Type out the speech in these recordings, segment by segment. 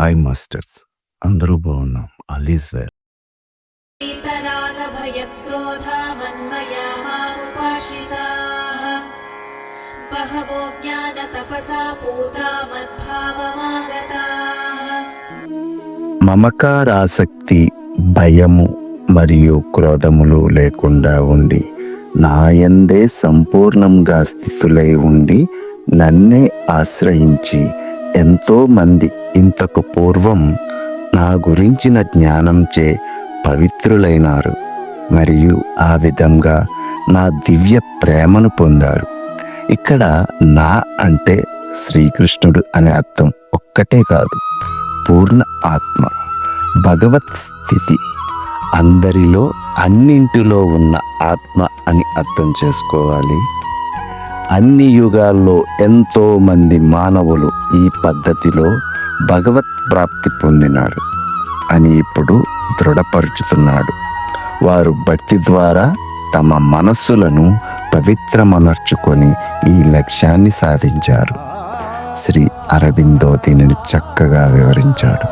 Hi masters అందరూ బాగున్నాం. అలీజ్ వేర్ బహవో జ్ఞాన మమకారాసక్తి భయము మరియు క్రోధములు లేకుండా ఉండి నాయందే సంపూర్ణంగా స్థితులై ఉండి నన్నే ఆశ్రయించి ఎంతోమంది ఇంతకు పూర్వం నా గురించిన జ్ఞానంచే పవిత్రులైనారు మరియు ఆ విధంగా నా దివ్య ప్రేమను పొందారు. ఇక్కడ నా అంటే శ్రీకృష్ణుడు అనే అర్థం ఒక్కటే కాదు. పూర్ణ ఆత్మ భగవత్ స్థితి అందరిలో అన్నింటిలో ఉన్న ఆత్మ అని అర్థం చేసుకోవాలి. అన్ని యుగాల్లో ఎంతో మంది మానవులు ఈ పద్ధతిలో భగవత్ ప్రాప్తి పొందినారు అని ఇప్పుడు దృఢపరుచుతున్నాడు. వారు భక్తి ద్వారా తమ మనస్సులను పవిత్రమనర్చుకొని ఈ లక్ష్యాన్ని సాధించారు. శ్రీ అరవిందో దీనిని చక్కగా వివరించాడు.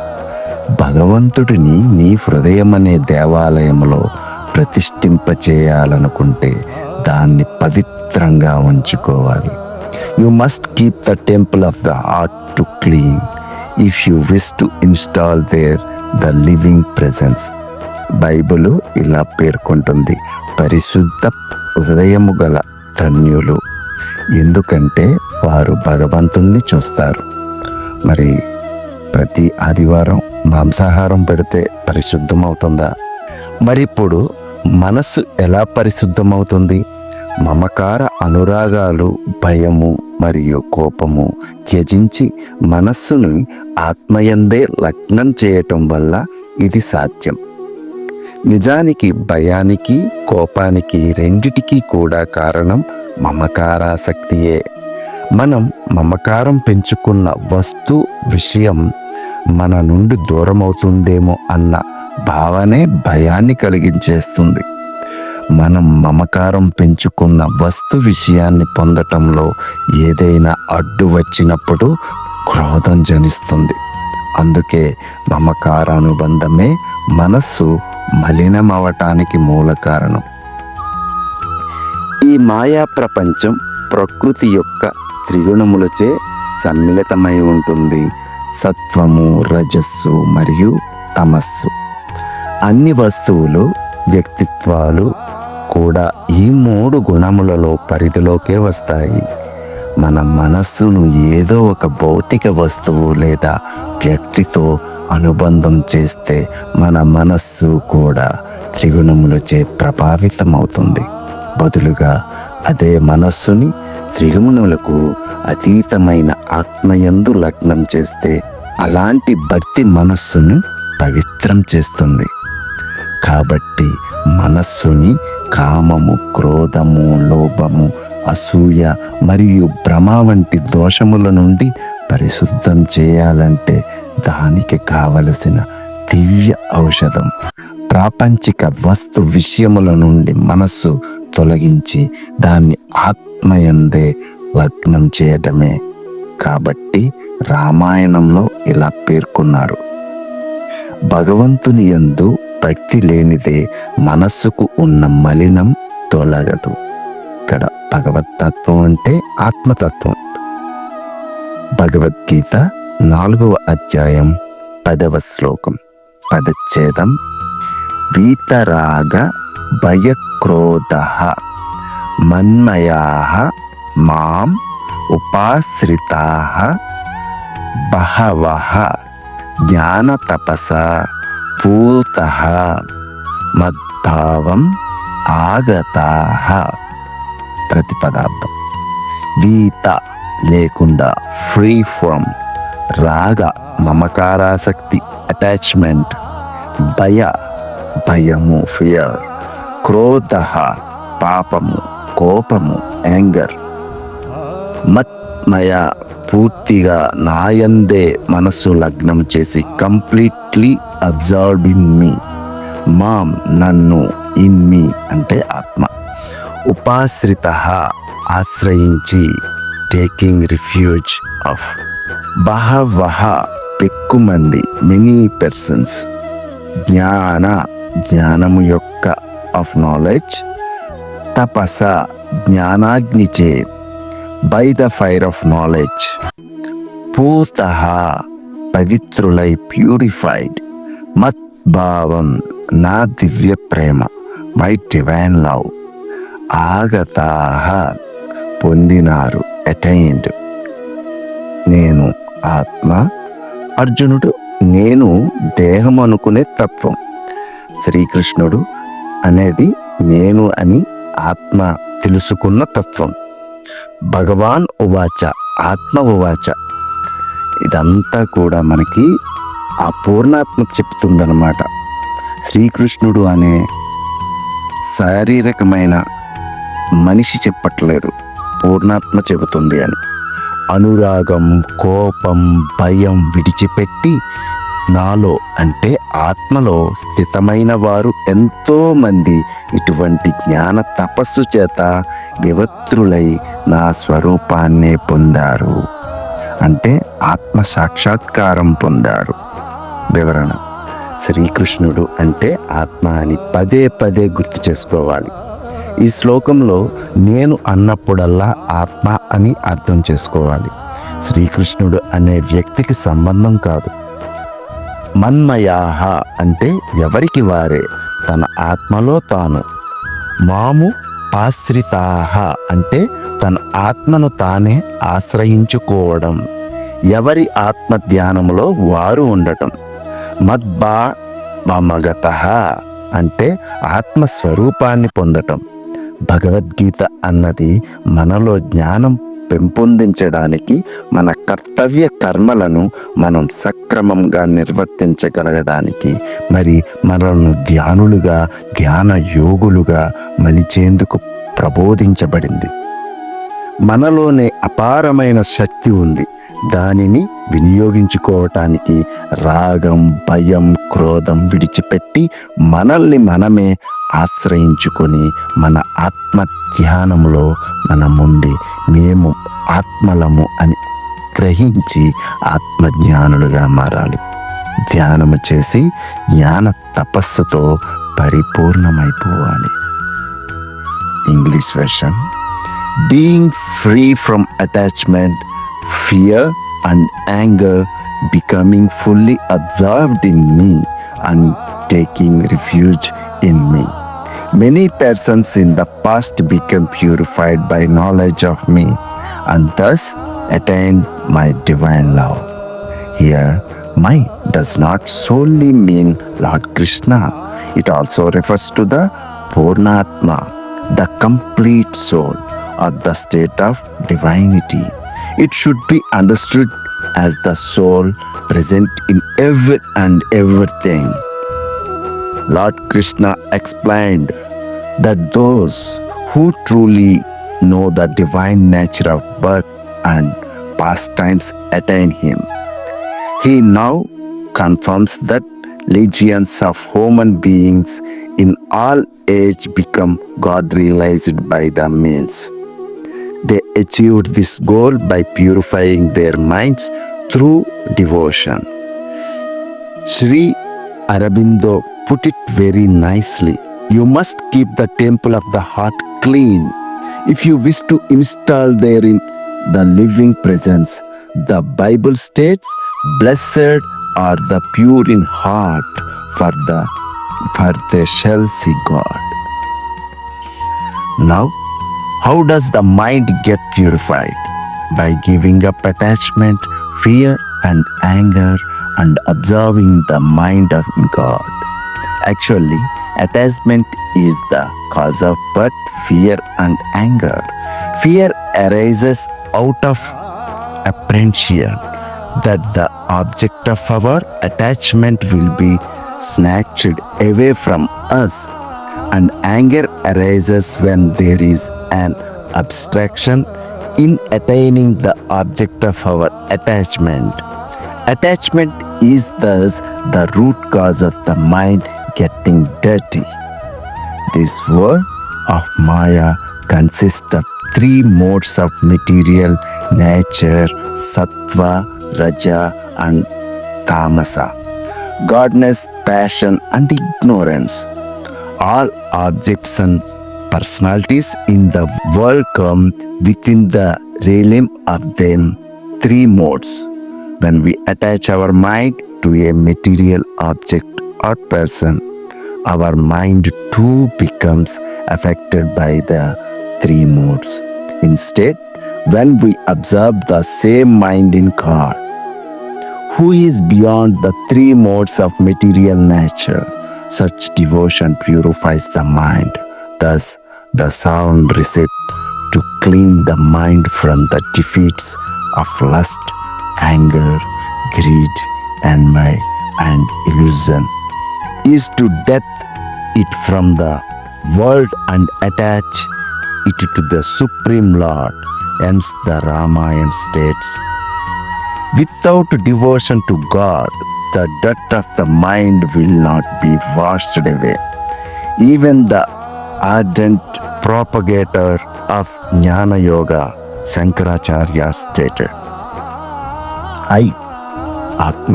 భగవంతుడిని నీ హృదయం అనే దేవాలయంలో ప్రతిష్ఠింపచేయాలనుకుంటే దాన్ని పవిత్రంగా ఉంచుకోవాలి. You must keep the temple of the heart to clean if you wish to install there the living presence Bible ఇలా పేర్కొంటుంది. పరిశుద్ధ హృదయము గల ధన్యులు. ఎందుకంటే వారు భగవంతుణ్ణి చూస్తారు. మరి ప్రతి ఆదివారం మాంసాహారం పెడితే పరిశుద్ధమవుతుందా? మరి ఇప్పుడు మనస్సు ఎలా పరిశుద్ధమవుతుంది? మమకార అనురాగాలు భయము మరియు కోపము త్యజించి మనస్సును ఆత్మయందే లగ్నం చేయటం వల్ల ఇది సాధ్యం. నిజానికి భయానికి కోపానికి రెండిటికీ కూడా కారణం మమకారాసక్తియే. మనం మమకారం పెంచుకున్న వస్తు విషయం మన నుండి దూరమవుతుందేమో అన్న భావనే భయాన్ని కలిగించేస్తుంది. మనం మమకారం పెంచుకున్న వస్తు విషయాన్ని పొందటంలో ఏదైనా అడ్డు వచ్చినప్పుడు క్రోధం జనిస్తుంది. అందుకే మమకారానుబంధమే మనస్సు మలినమవటానికి మూల కారణం. ఈ మాయా ప్రపంచం ప్రకృతి యొక్క త్రిగుణములచే సమ్మిళితమై ఉంటుంది. సత్వము రజస్సు మరియు తమస్సు. అన్ని వస్తువులు వ్యక్తిత్వాలు కూడా ఈ మూడు గుణములలో పరిధిలోకే వస్తాయి. మన మనస్సును ఏదో ఒక భౌతిక వస్తువు లేదా వ్యక్తితో అనుబంధం చేస్తే మన మనస్సు కూడా త్రిగుణములచే ప్రభావితమవుతుంది. బదులుగా అదే మనస్సుని త్రిగుణములకు అతీతమైన ఆత్మయందు లగ్నం చేస్తే అలాంటి భక్తి మనస్సును పవిత్రం చేస్తుంది. కాబట్టి మనస్సుని కామము క్రోధము లోభము అసూయ మరియు భ్రమ వంటి దోషముల నుండి పరిశుద్ధం చేయాలంటే దానికి కావలసిన దివ్య ఔషధం ప్రాపంచిక వస్తు విషయముల నుండి మనస్సు తొలగించి దాన్ని ఆత్మయందే లగ్నం చేయడమే. కాబట్టి రామాయణంలో ఇలా పేర్కొన్నారు. భగవంతుని యందు భక్తి లేనిదే మనస్సుకు ఉన్న మలినం తొలగదు. ఇక్కడ భగవత్తత్వం అంటే ఆత్మతత్వం. భగవద్గీత నాలుగవ అధ్యాయం పదవ శ్లోకం. పదచ్ఛేదం వీతరాగ భయక్రోధ మన్మయా మాం ఉపాశ్రితా బహవ జ్ఞానతపస పూత మద్భావం ఆగతా ప్రతిపదార్థం వీత లేకుండా ఫ్రీ ఫ్రమ్ రాగ మమకారాసక్తి అటాచ్మెంట్ భయ భయము ఫియర్ క్రోధ పాపము కోపము యాంగర్ మత్మయ పూర్తిగా నాయందే మనస్సు లగ్నం చేసి కంప్లీట్లీ అబ్జర్వ్ ఇన్ మీ. మామ్ నన్ను ఇన్ మీ అంటే ఆత్మ. ఉపాశ్రిత ఆశ్రయించి టేకింగ్ రిఫ్యూజ్ ఆఫ్ బహవహ పెక్కుమంది మెనీ పర్సన్స్ జ్ఞాన జ్ఞానము యొక్క ఆఫ్ నాలెడ్జ్. తపస జ్ఞానాగ్నిచే by the fire of knowledge పూత పవిత్రులై ప్యూరిఫైడ్ మత్ భావం నా దివ్య ప్రేమ మై డివైన్ లవ్ ఆగతాహ పొందినారు అటైన్డ్ నేను ఆత్మ అర్జునుడు నేను దేహం అనుకునే తత్వం శ్రీకృష్ణుడు అనేది నేను అని ఆత్మ తెలుసుకున్న తత్వం భగవాన్ ఉవాచ ఆత్మ ఉవాచ. ఇదంతా కూడా మనకి ఆ పూర్ణాత్మ చెప్తుందన్నమాట. శ్రీకృష్ణుడు అనే శారీరకమైన మనిషి చెప్పట్లేదు. పూర్ణాత్మ చెబుతుంది అని. అనురాగం కోపం భయం విడిచిపెట్టి నాలో అంటే ఆత్మలో స్థితమైన వారు ఎంతో మంది ఇటువంటి జ్ఞాన తపస్సు చేత వివత్రులై నా స్వరూపాన్నే పొందారు. అంటే ఆత్మ సాక్షాత్కారం పొందారు. వివరణ. శ్రీకృష్ణుడు అంటే ఆత్మ అని పదే పదే గుర్తు చేసుకోవాలి. ఈ శ్లోకంలో నేను అన్నప్పుడల్లా ఆత్మ అని అర్థం చేసుకోవాలి. శ్రీకృష్ణుడు అనే వ్యక్తికి సంబంధం కాదు. మన్మయాహ అంటే ఎవరికి వారే తన ఆత్మలో తాను. మాము ఆశ్రితాహ అంటే తన ఆత్మను తానే ఆశ్రయించుకోవడం. ఎవరి ఆత్మ ధ్యానములో వారు ఉండటం. మద్బా మమగత అంటే ఆత్మస్వరూపాన్ని పొందటం. భగవద్గీత అన్నది మనలో జ్ఞానం పెంపొందించడానికి మన కర్తవ్య కర్మలను మనం సక్రమంగా నిర్వర్తించగలగడానికి మరి మనల్ని ధ్యానులుగా ధ్యాన యోగులుగా మలిచేందుకు ప్రబోధించబడింది. మనలోనే అపారమైన శక్తి ఉంది. దానిని వినియోగించుకోవటానికి రాగం భయం క్రోధం విడిచిపెట్టి మనల్ని మనమే ఆశ్రయించుకొని మన ఆత్మ ధ్యానంలో మనముండి మేము ఆత్మలము అని గ్రహించి ఆత్మజ్ఞానులుగా మారాలి. ధ్యానము చేసి జ్ఞాన తపస్సుతో పరిపూర్ణమైపోవాలి. English version being free from attachment fear and anger becoming fully absorbed in me and taking refuge in me Many persons in the past became purified by knowledge of me and thus attained my divine love. Here, my does not solely mean Lord Krishna, it also refers to the Purnatma, the complete soul or the state of divinity. It should be understood as the soul present in every and everything. Lord Krishna explained that those who truly know the divine nature of birth and pastimes attain him. He now confirms that legions of human beings in all age become God realized by the means. They achieved this goal by purifying their minds through devotion. Sri Arabindo put it very nicely. You must keep the temple of the heart clean. If you wish to install therein the living presence, the Bible states, Blessed are the pure in heart, for the for they shall see God. Now, how does the mind get purified? By giving up attachment, fear, and anger, and observing the mind of God. Actually, attachment is the cause of birth, fear, and anger. Fear arises out of apprehension that the object of our attachment will be snatched away from us and anger arises when there is an abstraction in attaining the object of our attachment. Attachment is thus the root cause of the mind getting dirty. This world of Maya consists of three modes of material nature sattva, raja, and tamasa, godness, passion, and ignorance. All objects and personalities in the world come within the realm of them three modes. When we attach our mind to a material object or person, our mind too becomes affected by the three modes. Instead, when we observe the same mind in God, who is beyond the three modes of material nature, such devotion purifies the mind. Thus, the sound receipt to clean the mind from the defeats of lust, anger, greed, envy, and illusion is to death it from the world and attach it to the Supreme Lord. Hence, the Ramayana states Without devotion to God, the dirt of the mind will not be washed away. Even the ardent propagator of Jnana Yoga, Sankaracharya stated, I. Atma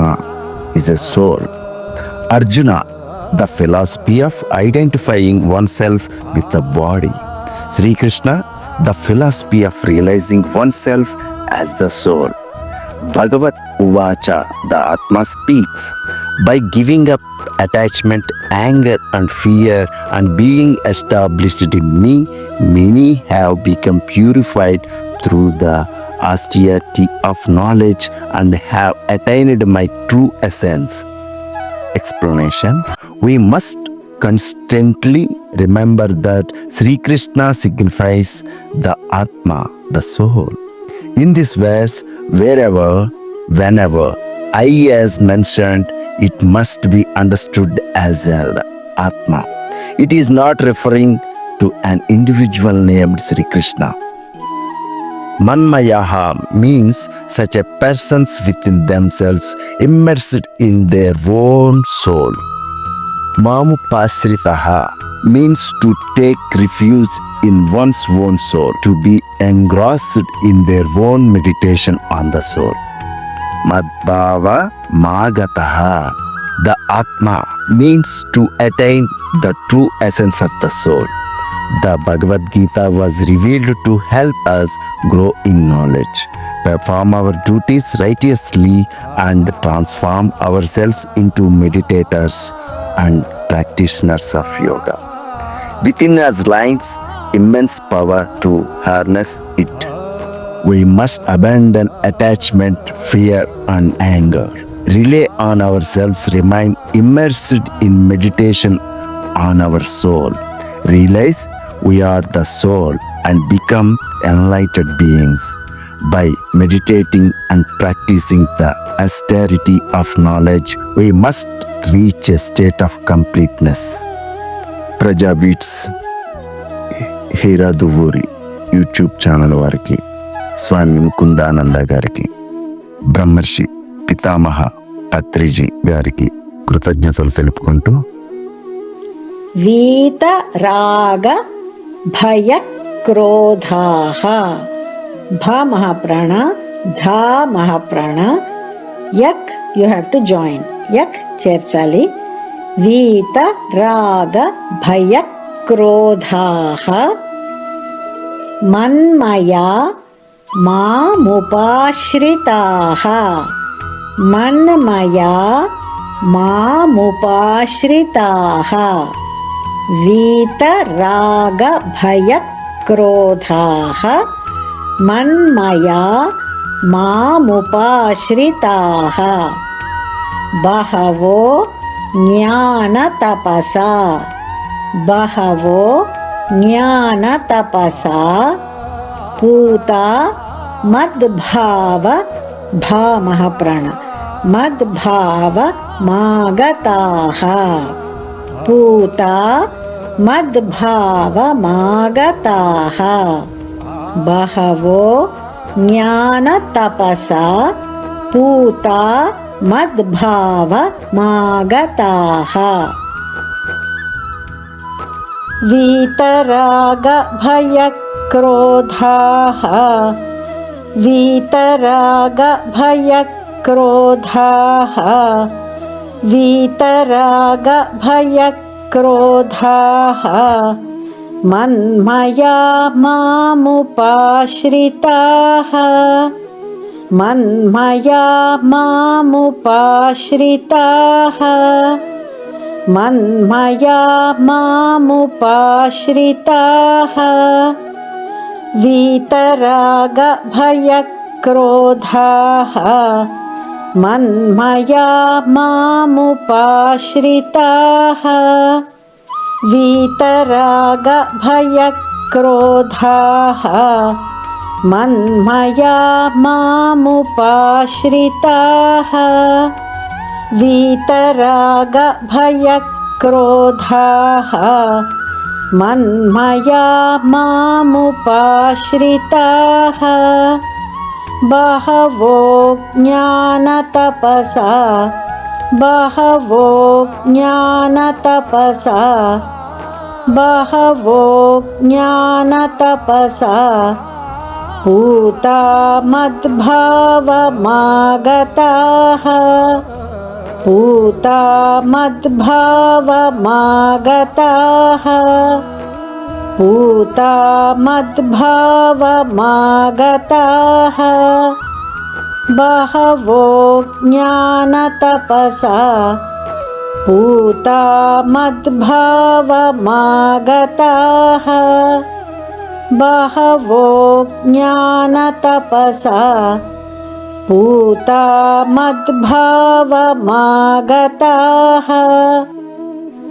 is a soul Arjuna the philosophy of identifying oneself with the body Srikrishna the philosophy of realising oneself as the soul భగవత్ ఉవాచ the atma speaks by giving up attachment anger and fear and being established in me many have become purified through the austerity of knowledge and have attained my true essence. Explanation We must constantly remember that Sri Krishna signifies the Atma, the soul. In this verse, wherever, whenever I is mentioned, it must be understood as a Atma. It is not referring to an individual named Sri Krishna. Manmayaha means such a persons within themselves immersed in their own soul. Mamupasritaha means to take refuge in one's own soul, to be engrossed in their own meditation on the soul. Madbhava Magataha. The Atma means to attain the true essence of the soul. The Bhagavad Gita was revealed to help us grow in knowledge, perform our duties righteously, and transform ourselves into meditators and practitioners of yoga. Within us lies immense power to harness it. We must abandon attachment, fear, and anger. Rely on ourselves, remain immersed in meditation on our soul. Realize we are the soul and become enlightened beings. By meditating and practicing the austerity of knowledge, we must reach a state of completeness. ప్రజాబీట్స్ Heera Duvvuri YouTube channel వారికి స్వామి ముకుందానంద గారికి బ్రహ్మర్షి పితామహ పత్రిజీ గారికి కృతజ్ఞతలు తెలుపుకుంటూ వీత రాగ భయ క్రోధాహ భ మహాప్రాణ ధా మహాప్రాణ యక్ యు హ్యావ్ టు జాయిన్ యక్ చేర్చాలి వీత రాగ భయ క్రోధాహ మన్మయా మాముపాశ్రితాహ మన్మయా మాముపాశ్రితాహ वीतरागभयक्रोधाः मन्मया मामुपाश्रिताः। बहवो ज्ञानतपसा। बहवो ज्ञानतपसा। पूता मद्भाव भामः प्रण। मद्भाव मागताः। पूता मद्भावमागताः। बहवो ज्ञानतपसा पूता मद्भावमागताः। वीतरागभयक्रोधाः। वीतरागभयक्रोधाः। भयक्रोधाः वीतरागभयक्रोधाः मन्मया मामुपाश्रिताः। मन्मया मामुपाश्रिताः। मन्मया मामुपाश्रिताः। वीतरागभयक्रोधाः मन्मया मामुपाश्रिताः। वीतरागभयक्रोधाः मन्मया मामुपाश्रिताः। वीतरागभयक्रोधाः मन्मया मामुपाश्रिताः बहवो ज्ञानतपसा बहवो ज्ञानतपसा बहवो ज्ञानतपसा। पूता मद्भावमागताः पूता मद्भावमागताः पूता मद्भावमागताः। बहवो ज्ञानतपसा। पूता मद्भावमागताः। बहवो ज्ञानतपसा। पूता मद्भावमागताः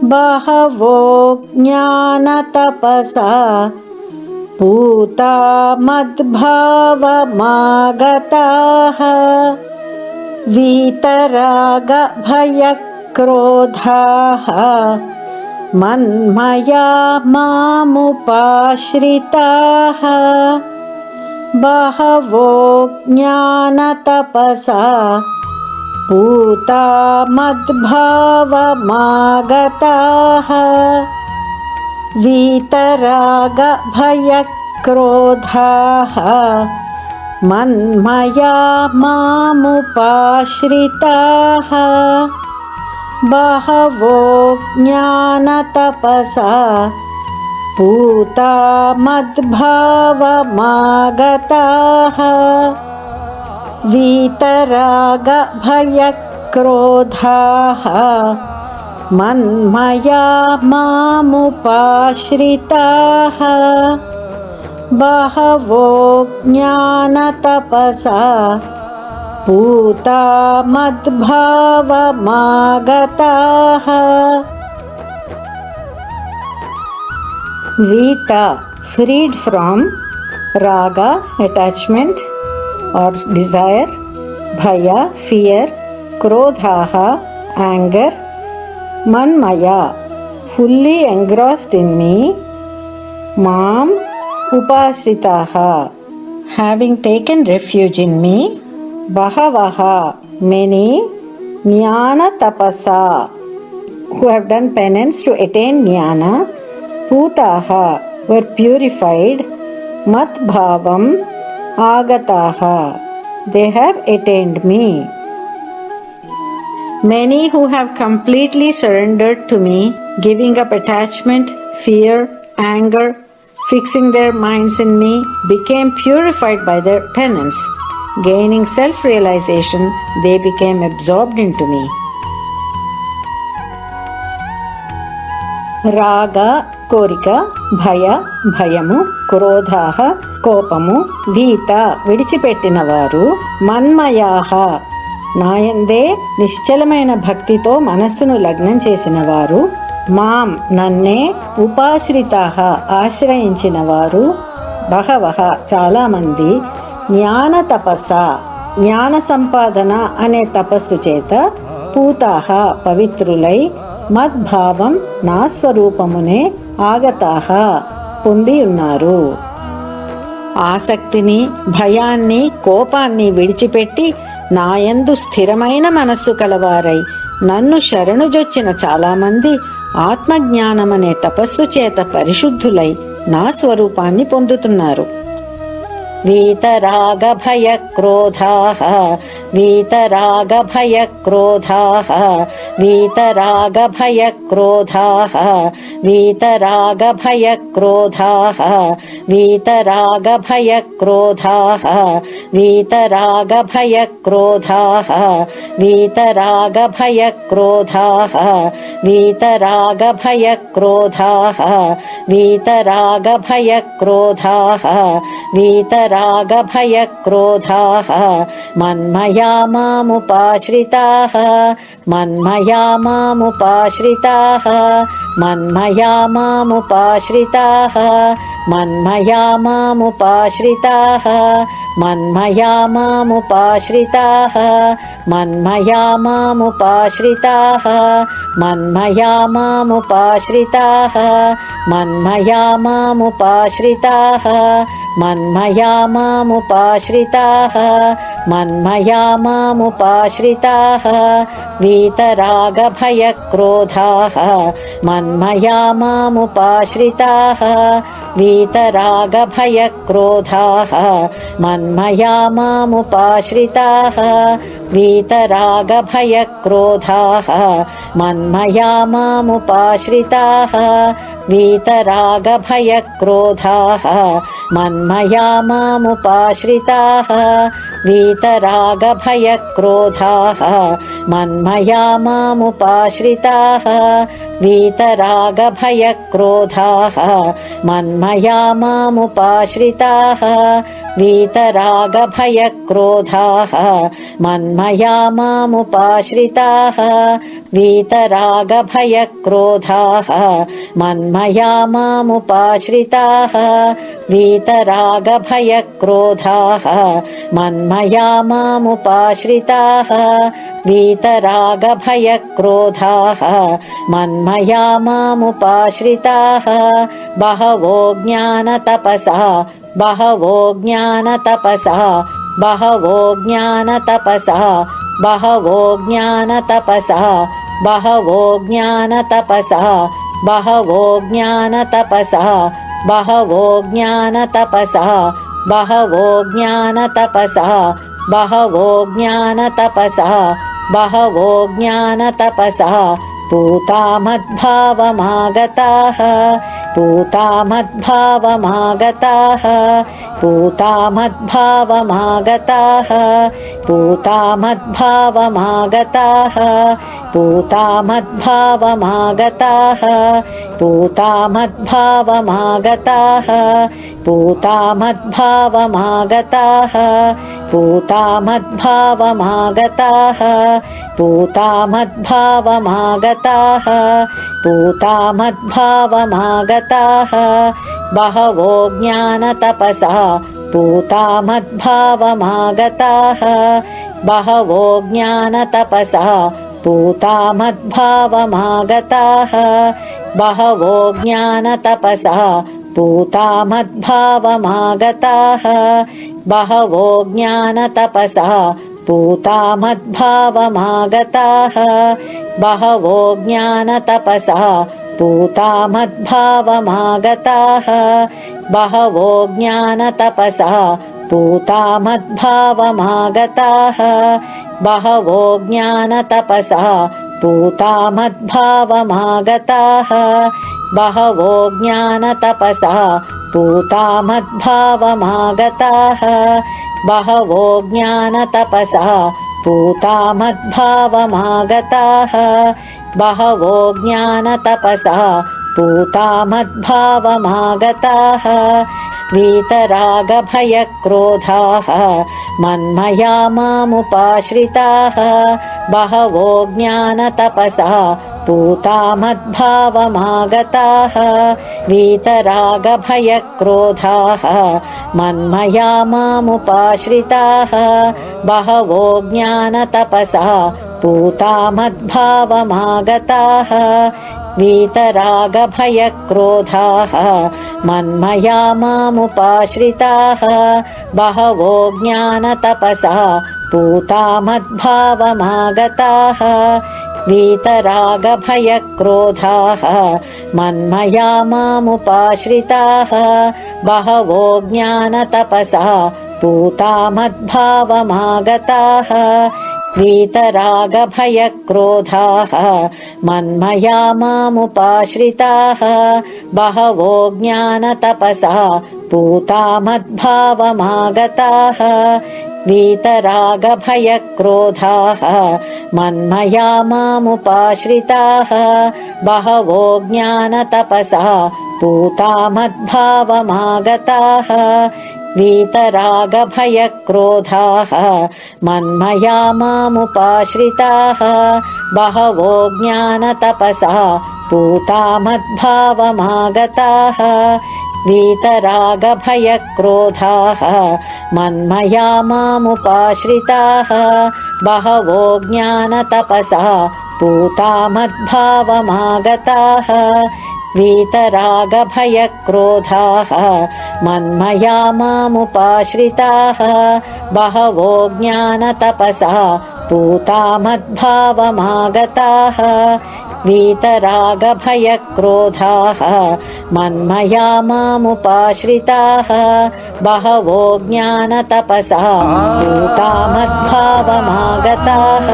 बहवो ज्ञानतपसा पूता मद्भावमागताः वीतरागभयक्रोधाः। मन्मया मामुपाश्रिताः। बहवो ज्ञानतपसा पूता मद्भावमागताः वीतरागभयक्रोधाः मन्मया मामुपाश्रिताः। बहवो ज्ञानतपसा पूता मद्भावमागताः वीतरागभयक्रोधाः मन्मया मामुपाश्रिताः। बहवो ज्ञानतपसा पूता मद्भावमागताः। वीता फ्रीड फ्रॉम रागा अटैचमेंट और डिज़ायर भया फियर क्रोधाह एंगर मन मया फुल्ली एंग्रॉस्ड इन मी माम, उपाश्रिता having taken refuge in me बहव मेनी ज्ञान तपसा who have done penance to attain ज्ञान पूता वर प्यूरिफाइड मत भावम agataha they have attained me. Many who have completely surrendered to me, giving up attachment, fear, anger, fixing their minds in me, became purified by their penance. Gaining self realization, they became absorbed into me. రాగ కోరిక భయ భయము క్రోధాహ కోపము భీత విడిచిపెట్టిన వారు మన్మయాహ. నాయందే నిశ్చలమైన భక్తితో మనస్సును లగ్నం చేసిన వారు మాం నన్నే ఉపాశ్రిత ఆశ్రయించిన వారు బహవహ చాలామంది జ్ఞాన తపస్స జ్ఞాన సంపాదన అనే తపస్సు చేత పూతాహ పవిత్రులై మద్భావం నా స్వరూపమునే ఆగతాహ పొంది ఉన్నారు ఆసక్తిని భయాన్ని కోపాన్ని విడిచిపెట్టి నాయందు స్థిరమైన మనస్సు కలవారై నన్ను శరణుజొచ్చిన చాలామంది ఆత్మజ్ఞానమనే తపస్సు చేత పరిశుద్ధులై నా స్వరూపాన్ని పొందుతున్నారు. వీతరాగభయక్రోధాః వీతరాగభయక్రోధాః वीतरागभयक्रोधाः वीतरागभयक्रोधाः वीतरागभयक्रोधाः वीतरागभयक्रोधाः वीतरागभयक्रोधाः वीतरागभयक्रोधाः वीतरागभयक्रोधाः वीतरागभयक्रोधाः मन्मया मामुपाश्रिताः मन्मया मामुपाश्रिताः मन्मया मामुपाश्रिताः मन्मया मामुपाश्रिताः मन्मया मामुपाश्रिताः मन्मया मामुपाश्रिताः मन्मया मामुपाश्रिताः मन्मया मामुपाश्रिताः मन्मया मामुपाश्रिताः मन्मया मामुपाश्रिताः वीतरागभयक्रोधाः। मन्मया मामुपाश्रिताः वीतरागभयक्रोधाः। मन्मया मामुपाश्रिताः वीतरागभयक्रोधाः। मन्मया मामुपाश्रिताः वीतरागभयक्रोधाः मन्मया मामुपाश्रिताः वीतरागभयक्रोधाः। मन्मया मामुपाश्रिताः वीतरागभयक्रोधाः। मन्मया मामुपाश्रिताः वीतरागभयक्रोधाः मन्मया मामुपाश्रिताः वीतरागभयक्रोधाः मन्मया मामुपाश्रिताः वीतरागभयक्रोधाः मन्मया मामुपाश्रिताः वीतरागभयक्रोधाः मन्मया मामुपाश्रिताः बहवो ज्ञानतपसा बहवो ज्ञानतपसा बहवो ज्ञानतपसा बहवो ज्ञानतपसा बहवो ज्ञानतपसा बहवो ज्ञानतपसा बहवो ज्ञानतपसा बहवो ज्ञानतपसा बहवो ज्ञानतपसा बहवो ज्ञानतपसा पूता मद्भावमागताः पूता मद्भावमागताः पूता मद्भावमागताः पूता मद्भावमागताः पूता मद्भावमागताः पूता मद्भावमागताः पूता मद्भावमागताः पूता मद्भावमागताः पूता मद्भावमागताः बहवो ज्ञानतपसा पूता मद्भावमागताः बहवो ज्ञानतपसा पूता मद्भावमागताः बहवो ज्ञानतपसा पूता मद्भावमागताः बहवो ज्ञानतपसा पूता मद्भावमागताः बहवो ज्ञानतपसा पूतामद्भावमागताः। बहवो ज्ञानतपसा पूतामद्भावमागताः। बहवो ज्ञानतपसा पूता मद्भावमागताः बहवो ज्ञानतपसा पूतामद्भावमागताः। बहवो ज्ञानतपसा पूतामद्भावमागताः। बहवो ज्ञानतपसा पूतामद्भावमागताः। वीतरागभयक्रोधाः मन्मया मामुपाश्रिताः। बहवो ज्ञानतपसा पूतामद्भावमागताः वीतरागभयक्रोधाः मन्मया मामुपाश्रिताः बहवो ज्ञानतपसा पूतामद्भावमागताः वीतरागभयक्रोधाः मन्मया मामुपाश्रिताः बहवो ज्ञानतपसा पूतामद्भावमागताः वीतरागभयक्रोधाः मन्मया मामुपाश्रिताः बहवो ज्ञानतपसा पूता मद्भावमागताः वीतरागभयक्रोधाः मन्मया मामुपाश्रिताः बहवो ज्ञानतपसा पूता मद्भावमागताः वीतरागभयक्रोधाः मन्मया मामुपाश्रिताः। बहवो ज्ञानतपसा पूता मद्भावमागताः वीतरागभयक्रोधाः। मन्मया मामुपाश्रिताः। बहवो ज्ञानतपसा पूता मद्भावमागताः वीतरागभयक्रोधाः मन्मया मामुपाश्रिताः बहवो ज्ञानतपसा पूता मद्भावमागताः वीतरागभयक्रोधाः मन्मया मामुपाश्रिताः बहवो ज्ञानतपसा पूता मद्भावमागताः वीतरागभयक्रोधाः मन्मया मामुपाश्रिताः बहवो ज्ञानतपसा पूता मद्भावमागताः